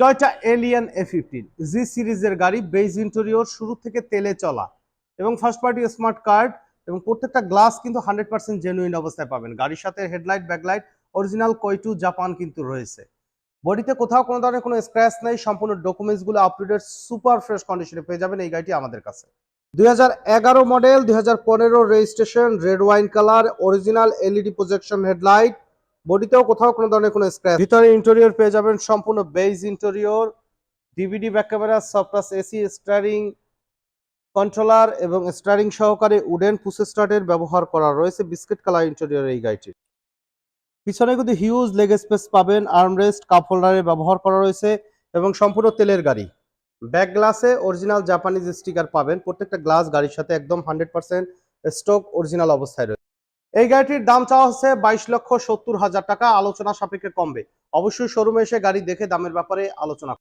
Toyota Allion A fifteen G সিরিজের গাড়ি beige interior শুরু থেকে তেলে চলা এবং ফার্স্ট পার্টি স্মার্ট কার্ড এবং প্রত্যেকটা গ্লাস কিন্তু হান্ড্রেড পার্সেন্ট জেনুইন অবস্থায় পাবেন। গাড়ির সাথে হেডলাইট ব্যাকলাইট অরিজিনাল কোয়েটু জাপান কিন্তু রয়েছে। বডিতে কোথাও কোনো ধরনের কোনো স্ক্র্যাচ নেই, সম্পূর্ণ ডকুমেন্টসগুলো আপ সুপার ফ্রেশ কন্ডিশনে পেয়ে যাবেন এই গাড়িটি আমাদের কাছে। দুই হাজার এগারো মডেল দুই হাজার পনেরো registration red wine colour original L E D projection headlight বডিতেও কোথাও কোনো ধরনের কোনো স্ক্র্যাচ ভিতরে ইন্টেরিয়র পেয়ে যাবেন সম্পূর্ণ beige interior D V D back camera সফটাস AC steering controller এবং স্টারিং সহকারে উডেন পুশ স্টার্টের ব্যবহার করা রয়েছে বিস্কিট কালার ইন্টেরিয়র এই গাড়িটির পিছনে কিন্তু হিউজ লেগ স্পেস পাবেন আর্মরেস্ট কাপ হোল্ডারের ব্যবহার করা রয়েছে এবং সম্পূর্ণ তেলের গাড়ি। ব্যাক গ্লাসে অরিজিনাল জাপানিজ স্টিকার পাবেন, প্রত্যেকটা গ্লাস গাড়ির সাথে একদম হান্ড্রেড পার্সেন্ট স্টক অরিজিনাল অবস্থায় রয়েছে। এই গাড়িটির দাম চাওয়া হচ্ছে বাইশ লক্ষ সত্তর হাজার টাকা, আলোচনা সাপেক্ষে কমবে। অবশ্যই শোরুমে এসে গাড়ি দেখে দামের ব্যাপারে আলোচনা